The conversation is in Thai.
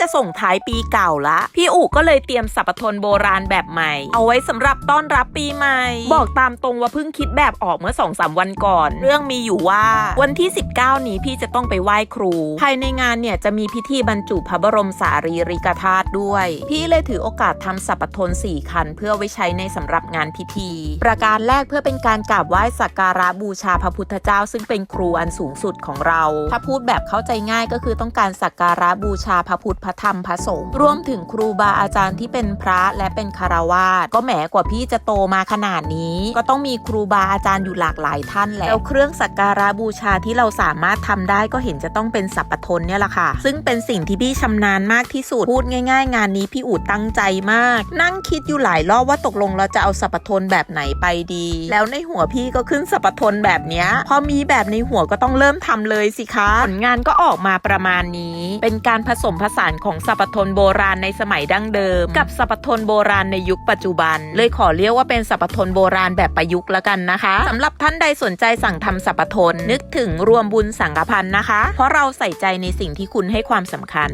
จะส่งท้ายปีเก่าละ พี่อู๋ก็เลยเตรียมสรรพทนโบราณแบบใหม่ เอาไว้สำหรับต้อนรับปีใหม่ บอกตามตรงว่าเพิ่งคิดแบบออกเมื่อ2องสาวันก่อน เรื่องมีอยู่ว่า วันที่ 19 นี้พี่จะต้องไปไหว้ครู ภายในงานเนี่ยจะมีพิธีบรรจุพระบรมสารีริกธาตุด้วย พี่เลยถือโอกาสทำสรรพทน4คัน เพื่อไว้ใช้ในสำหรับงานพิธี ประการแรกเพื่อเป็นการกราบไหว้สักการะบูชาพระพุทธเจ้า ซึ่งเป็นครูอันสูงสุดของเรา ถ้าพูดแบบเข้าใจง่ายก็คือต้องการสักการะบูชาพระพุทธพระธรรมพระสงฆ์รวมถึงครูบาอาจารย์ที่เป็นพระและเป็นคารวาสก็แหมกว่าพี่จะโตมาขนาดนี้ ก็ต้องมีครูบาอาจารย์อยู่หลากหลายท่านและแล้วเครื่องสักการะบูชาที่เราสามารถทำได้ก็เห็นจะต้องเป็นสัพพทนเนี่ยแหละค่ะ ซึ่งเป็นสิ่งที่พี่ชำนาญมากที่สุดพูดง่าย ๆ งานนี้พี่อูดตั้งใจมาก นั่งคิดอยู่หลายรอบว่าตกลงเราจะเอาสัพพทนแบบไหนไปดี แล้วในหัวพี่ก็ขึ้นสัพพทนแบบเนี้ยพอมีแบบในหัวก็ต้องเริ่มทำเลยสิคะผลงานก็ออกมาประมาณนี้ เป็นการผสมผสานของสัพพทนโบราณในสมัยดั้งเดิม กับสัพพทนโบราณในยุคปัจจุบัน เลยขอเรียกว่าเป็นสัพพทนโบราณแบบประยุกต์ละกันนะคะสำหรับท่านใดสนใจสั่งทำสัพพทนนึกถึงรวมบุญสังฆพันธ์นะคะ เพราะเราใส่ใจในสิ่งที่คุณให้ความสำคัญ